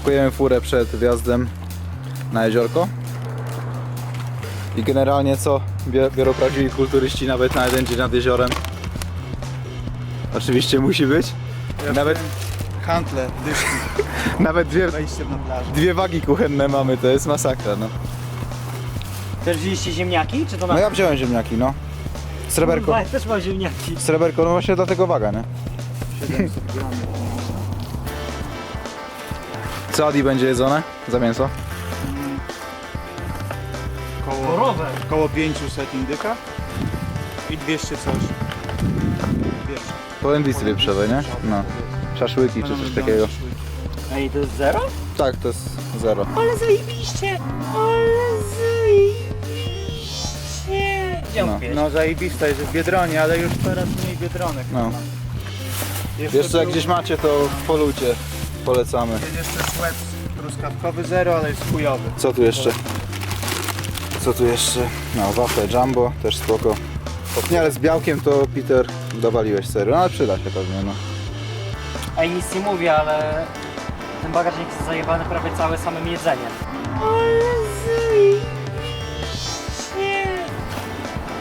Pakujemy furę przed wjazdem na jeziorko. I generalnie co biorą prawdziwi kulturyści nawet na jeden dzień nad jeziorem. Oczywiście musi być. Nawet, Handle, dyszki, nawet dwie, dwie wagi kuchenne mamy, to jest masakra. No, Też wzięliście ziemniaki, czy to na... no ja wziąłem ziemniaki, no. Sreberko. Kurwa, ja też mam ziemniaki. Sreberko, no właśnie dlatego waga, nie? 700 gramów. Co Adi będzie jedzone za mięso? Koło, Borowe. koło 500 indyka i 200 coś. Wiesz, Polędwicy wieprzowe, nie? No. Szaszłyki czy coś takiego. szaszłyki. Ej, to jest zero? Tak, to jest zero. Ale zajebiście! Ale zajebiście! Gdzie No. no. No zajebista jest w Biedronie, ale już coraz mniej Biedronek. No. Jeszcze, Jeszcze jak był- gdzieś macie, to polujcie. Polecamy. Jest jeszcze słep truskawkowy zero, ale jest chujowy. Co tu jeszcze? Co tu jeszcze? No, wafle jumbo, też spoko. Nie, ale z białkiem to Peter dowaliłeś serio, no, ale przyda się pewnie, no. Ej, nic nie mówię, ale ten bagażnik jest zajebany prawie cały samym jedzeniem.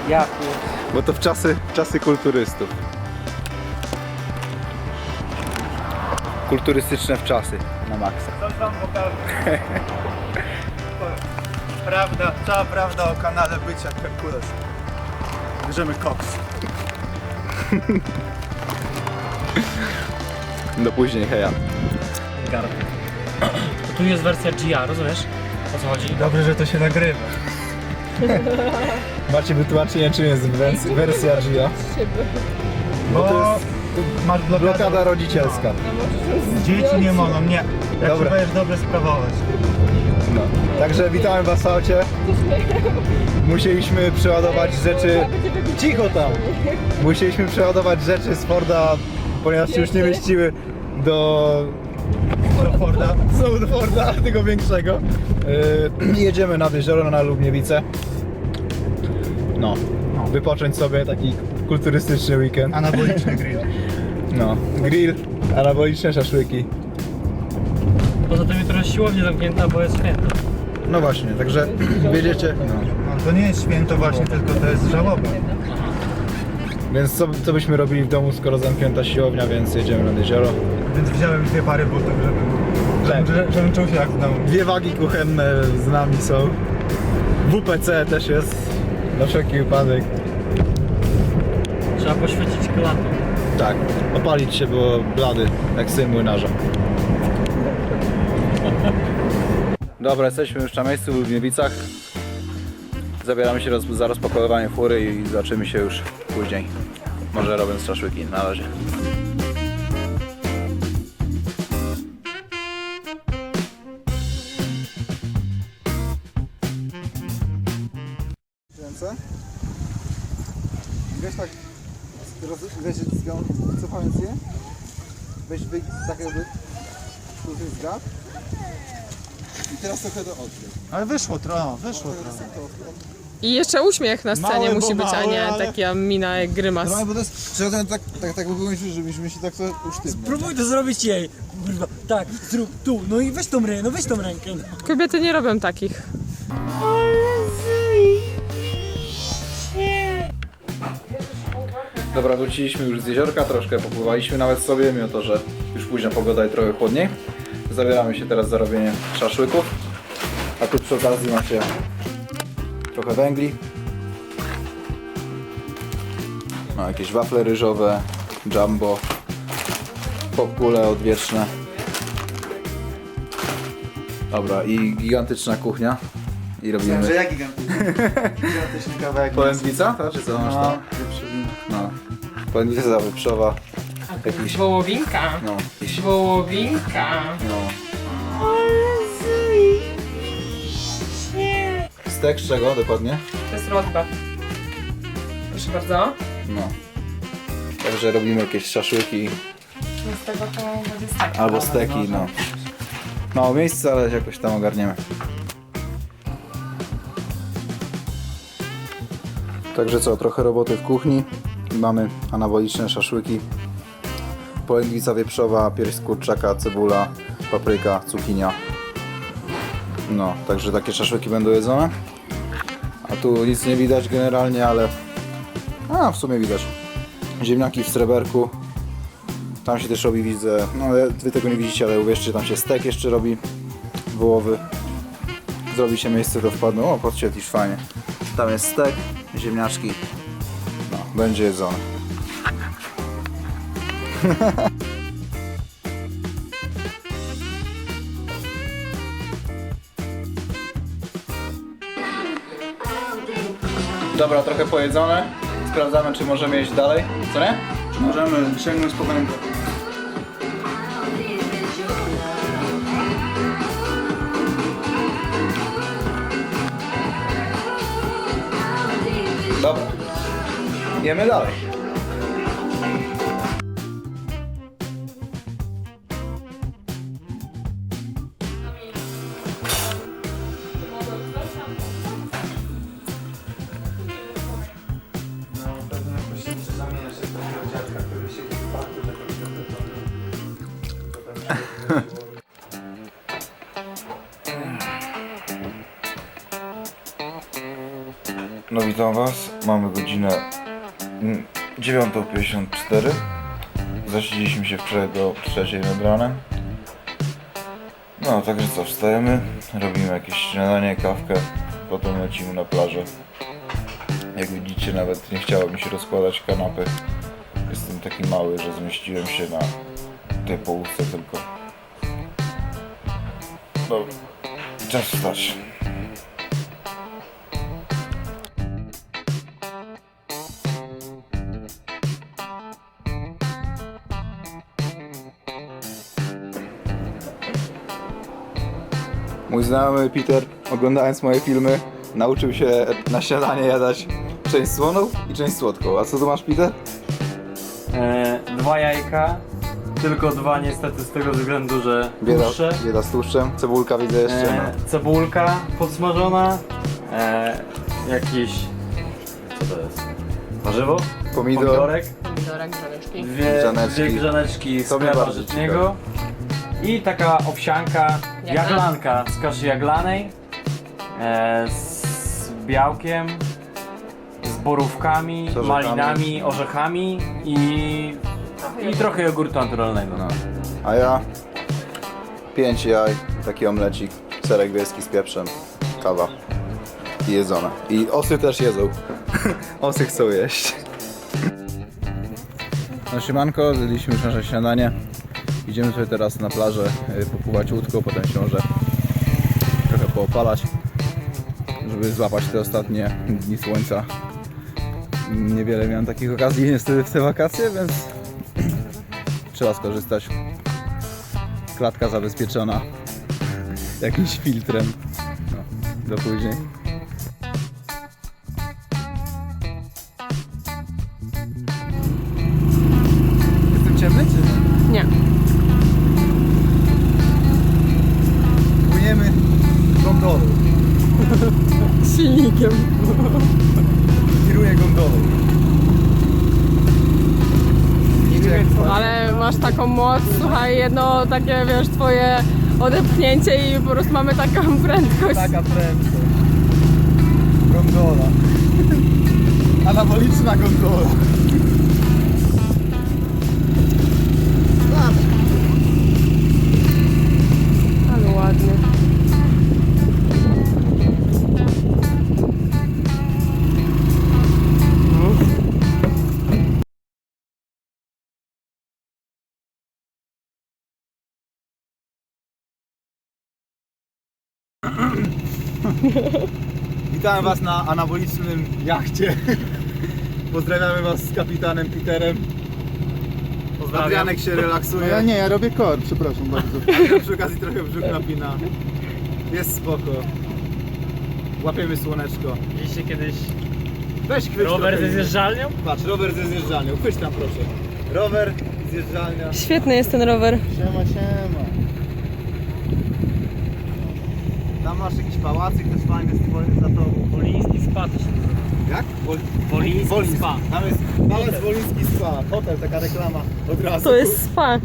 Ja kur... Bo to w czasy, czasy kulturystów. Kulturystyczne w czasy, na maksa. Co tam pokażę? Prawda, cała prawda o kanale bycia Herkules. Bierzemy koks. Do później, heja. To tu jest wersja GR, rozumiesz? O co chodzi? Dobrze, że to się nagrywa. Macie wytłumaczenie, czym jest wers- wersja GIA? Bo to masz blokadę. Blokada rodzicielska. Dzieci nie mogą, nie. Jak Dobra. się będziesz dobrze sprawować. No. Także witamy w asfalcie. Musieliśmy przeładować rzeczy. Cicho tam! Musieliśmy przeładować rzeczy z Forda, ponieważ się już nie mieściły do. Forda. Znowu do Forda, tego większego. Yy, jedziemy nad jezioro na Lubniewice. No. Wypocząć sobie taki kulturystyczny weekend. Anaboliczny grill. No. Grill, anaboliczne szaszłyki. Poza tym jutro jest siłownia zamknięta, bo jest święto. No właśnie, także wiedziecie. No. No, to nie jest święto właśnie, tylko to jest żałoba. Więc co, co byśmy robili w domu, skoro zamknięta siłownia, więc jedziemy nad jezioro. Więc wziąłem dwie pary butów, żeby, Tak. żeby, żebym czuł się jak w domu. Dwie wagi kuchenne z nami są. WPC też jest, na wszelki wypadek. Trzeba poświecić klatą. Tak, opalić się było blady, jak syn młynarza. Dobra, jesteśmy już na miejscu w Lubniewicach. Zabieramy się roz, za rozpakowywanie fury i zobaczymy się już później. Może robiąc szaszłyki. Na razie. Roz, weź zgą, cofając je. Weź wy, tak jakby gap. I teraz trochę do odkryć. Ale wyszło trochę, wyszło trochę. I jeszcze uśmiech na scenie Mały, bo musi być, a nie ale- taka mina jak grymas. No bo to jest, trzeba ten tak, tak, tak by było żebyśmy się tak to usztywniać. Próbuj to zrobić jej. Kurwa, tak, zrób tu, no i weź tą rękę, no weź tą rękę. No. Kobiety nie robią takich. Dobra, wróciliśmy już z jeziorka, troszkę popływaliśmy nawet sobie, mimo to, że już późna pogoda i trochę chłodniej. Zabieramy się teraz za robienie szaszłyków. A tu przy okazji macie trochę węgli. No, jakieś wafle ryżowe, jumbo, popkule odwieczne. Dobra, i gigantyczna kuchnia. I robimy... Że jak gigantyczny. Gigantyczny kawałek. Polędwica? To, czy co masz tam? No. Polędwica wieprzowa. Jakiś, Wołowinka. no, jakiś, Wołowinka. no. Stek z czego dokładnie? To jest rodba. Proszę bardzo. No. Także robimy jakieś szaszłyki Z tego to będzie stek. albo steki, no. Mało miejsca, ale jakoś tam ogarniemy. Także co, trochę roboty w kuchni. Mamy anaboliczne szaszłyki. Polędwica wieprzowa, pierś z kurczaka, cebula, papryka, cukinia. No, także takie szaszłyki będą jedzone. A tu nic nie widać generalnie, ale... A, w sumie widać. Ziemniaki w sreberku. Tam się też robi, widzę... No, wy tego nie widzicie, ale uwierzcie, tam się stek jeszcze robi. Wołowy. Zrobi się miejsce do wpadu. O, podświetlisz fajnie. Tam jest stek, ziemniaczki. Będzie jedzone. Dobra, trochę pojedzone. Sprawdzamy, czy możemy iść dalej. Co nie? Czy możemy sięgnąć po węgla? Potem się No witam Was. Mamy godzinę 9.54. Zasiedzieliśmy się wczoraj do 3 nad ranem. No, także co, wstajemy, robimy jakieś śniadanie, kawkę, potem lecimy na plażę. Jak widzicie, nawet nie chciało mi się rozkładać kanapy. Jestem taki mały, że zmieściłem się na tej połówce tylko. Dobra, czas wstać. Mój znajomy Peter, oglądając moje filmy, nauczył się na śniadanie jadać część słoną i część słodką. A co tu masz, Peter? E, dwa jajka, tylko dwa niestety z tego względu, że Bieda, dłuższe. bieda z tłuszczem, cebulka widzę jeszcze. E, No. cebulka podsmażona, e, jakiś, co to jest, warzywo, Pomidor, pomidorek, Pomidorek, grzaneczki. dwie Grzaneczki. dwie grzaneczki z To mnie chleba bardzo żytniego i taka owsianka, Jaglan? jaglanka z kaszy jaglanej, e, z białkiem, z borówkami, Z orzechami. malinami, orzechami i, i trochę jogurtu naturalnego. no. A ja pięć jaj, taki omlecik, serek wieski z pieprzem, kawa i jedzone. I osy też jedzą. osy chcą jeść. No siemanko, zjedliśmy już nasze śniadanie. Idziemy sobie teraz na plażę y, popływać łódką, potem się może trochę poopalać, żeby złapać te ostatnie dni słońca. Niewiele miałem takich okazji niestety w te wakacje, więc trzeba skorzystać. Klatka zabezpieczona jakimś filtrem. No, do później. Gondolą. Silnikiem. Kieruję gondolą. Ale masz taką moc, słuchaj, jedno takie, wiesz, twoje odepchnięcie i po prostu mamy taką prędkość. Taka prędkość. Gondola. Anaboliczna gondola. Witamy Was na anabolicznym jachcie. Pozdrawiamy Was z kapitanem Peterem. Adrianek się relaksuje. No ja nie, ja robię kor, przepraszam bardzo. Adrian przy okazji trochę brzuch napina. Jest spoko. Łapiemy słoneczko. Widzieliście kiedyś Weź chwyć rower ze zjeżdżalnią? Patrz, rower ze zjeżdżalnią. Chwyć tam proszę. Rower, zjeżdżalnia. Świetny jest ten rower. Siema, siema. Tam masz jakiś pałacyk też fajny z twoim za tobą. Woliński spa to się Jak? Wol... Woliński Woliński. spa. Tam jest Pałac Woliński Spa. Hotel, taka reklama od razu. To jest spa.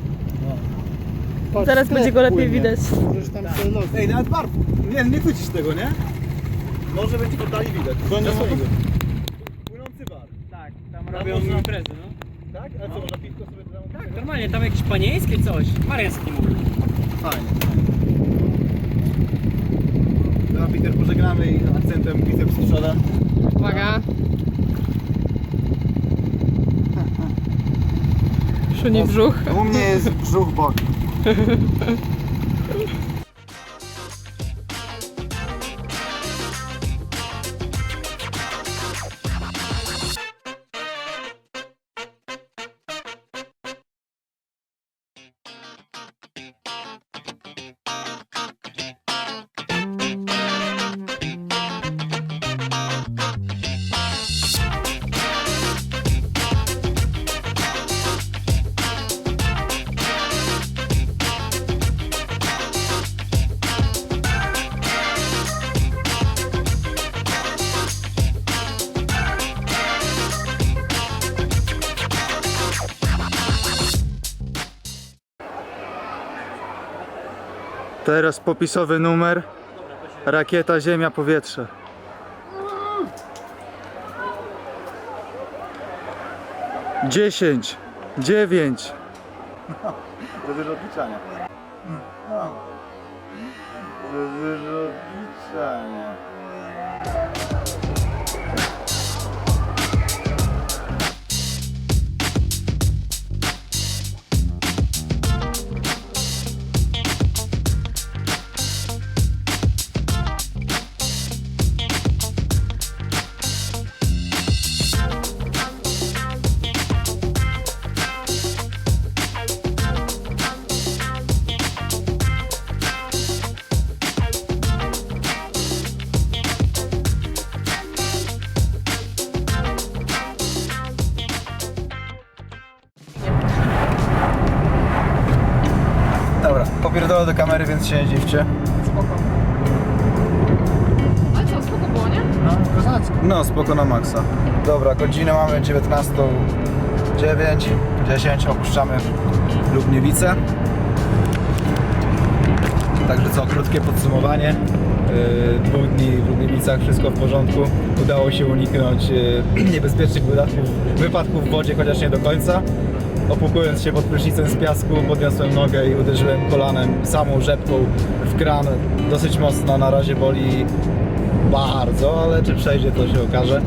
Zaraz będzie go lepiej widać. Możesz tam sobie lot. Ej, nawet bar. Nie, nie chwycisz tego, nie? Może będzie to dalej widać. To nie Płynący bar. Tak, tam robią imprezy, no. Tak? A co, można piwko sobie tam? Tak, normalnie, tam jakieś panieńskie coś. Mariański mówił. Fajnie. Dobra, Peter, pożegnamy i akcentem biceps przoda. Uwaga. Szuni brzuch. U mnie jest brzuch bok. Teraz popisowy numer. Rakieta, ziemia, powietrze. Dziesięć, dziewięć, To dużo odliczania. To dużo odliczania. Dobra, popierdolę do kamery, więc się nie dziwcie. Ale co, spoko było, nie? No, spoko na maksa. Dobra, godzinę mamy 19.09, 10, opuszczamy Lubniewice. Także co, krótkie podsumowanie. Yy, dwóch dni w Lubniewicach, wszystko w porządku. Udało się uniknąć yy, niebezpiecznych wydatków, wypadków w wodzie, chociaż nie do końca. Opłukując się pod prysznicem z piasku, podniosłem nogę i uderzyłem kolanem, samą rzepką w kran. Dosyć mocno, na razie boli bardzo, ale czy przejdzie to się okaże.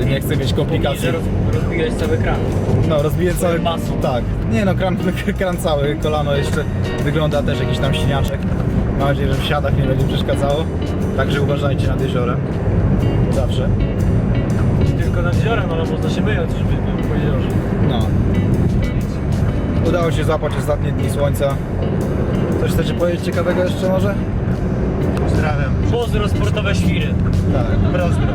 Yy, nie chcę mieć komplikacji. Roz, rozbiłeś cały kran. No, rozbiję cały... masą. Tak. Nie no, kran, kran cały, kolano jeszcze wygląda też jakiś tam siniaczek. Mam nadzieję, że w siadach nie będzie przeszkadzało. Także uważajcie nad jeziorem. Zawsze. Tylko nad jeziorem, ale można się wyjąć, żeby był po jeziorze. No. Udało się złapać ostatnie dni słońca. Coś chcecie powiedzieć ciekawego jeszcze może? Pozdrawiam. Pozdro sportowe świry. Tak. Prozdro.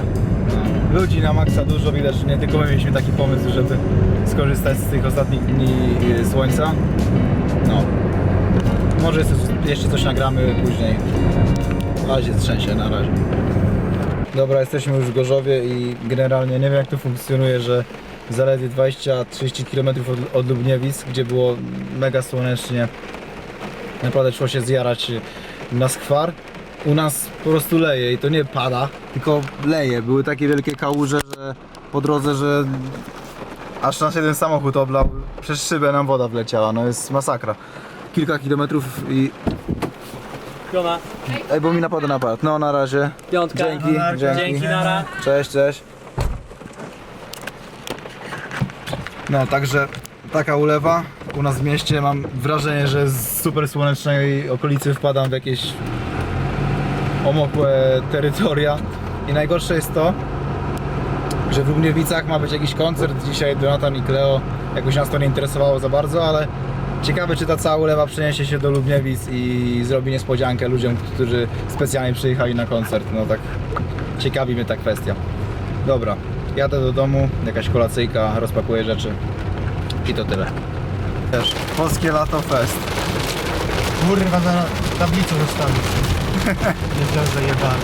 No. Ludzi na maksa dużo widać, nie tylko my mieliśmy taki pomysł, żeby skorzystać z tych ostatnich dni y, słońca. No. Może jeszcze- coś nagramy później. Na razie trzęsie, na razie. Dobra, jesteśmy już w Gorzowie i generalnie nie wiem jak to funkcjonuje, że zaledwie 20-30 km od, od Lubniewic, gdzie było mega słonecznie, naprawdę szło się zjarać na skwar. U nas po prostu leje i to nie pada, tylko leje. Były takie wielkie kałuże, że po drodze, że aż nasz jeden samochód oblał, przez szybę nam woda wleciała, no jest masakra. Kilka kilometrów i... Piona, Ej, bo mi napada napad. No, na razie. piątka. Dzięki, dzięki. Dzięki, nara. Cześć, cześć. No, także taka ulewa u nas w mieście. Mam wrażenie, że z super słonecznej okolicy wpadam w jakieś omokłe terytoria. I najgorsze jest to, że w Lubniewicach ma być jakiś koncert dzisiaj Donatan i Cleo. Jakoś nas to nie interesowało za bardzo, ale ciekawe czy ta cała ulewa przeniesie się do Lubniewic i zrobi niespodziankę ludziom, którzy specjalnie przyjechali na koncert. No tak ciekawi mnie ta kwestia. Dobra, jadę do domu, jakaś kolacyjka, rozpakuję rzeczy i to tyle. Też, Polskie Lato Fest. Kurwa, za tablicą zostawisz. Jeziorze jebany.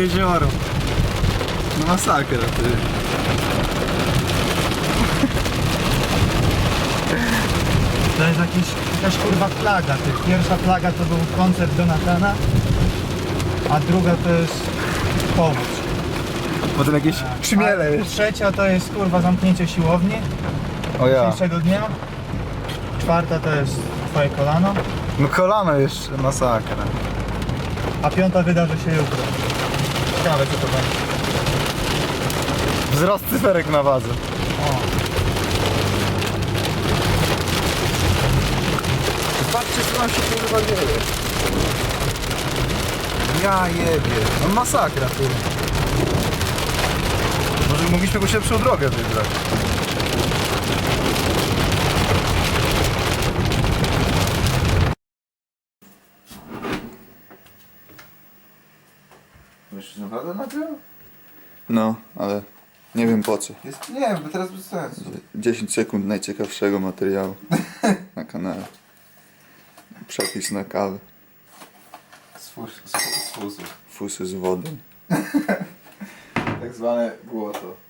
Jezioro. No masakra, ty. To jest jakiś, jakaś kurwa flaga. Ty. Pierwsza flaga to był koncert Donatana, a druga to jest powódź. Potem jakieś A jest. Trzecia to jest kurwa zamknięcie siłowni O ja. dzisiejszego dnia. Czwarta to jest twoje kolano, No kolano jeszcze, masakra. a piąta wydarzy się jutro. Ciekawe co to będzie. Wzrost cyferek na wadze. Patrzcie co nam się kurwa dzieje. Ja jebie. No masakra tu. Może mogliśmy jakąś lepszą drogę wybrać. Myślisz naprawdę nagrał? No, ale nie wiem po co. Jest, nie, bo teraz bez sensu. 10 sekund najciekawszego materiału na kanale. Przepis na kawę. Z, fus, z, z fusów. Fusy z wodą. takzvane goto.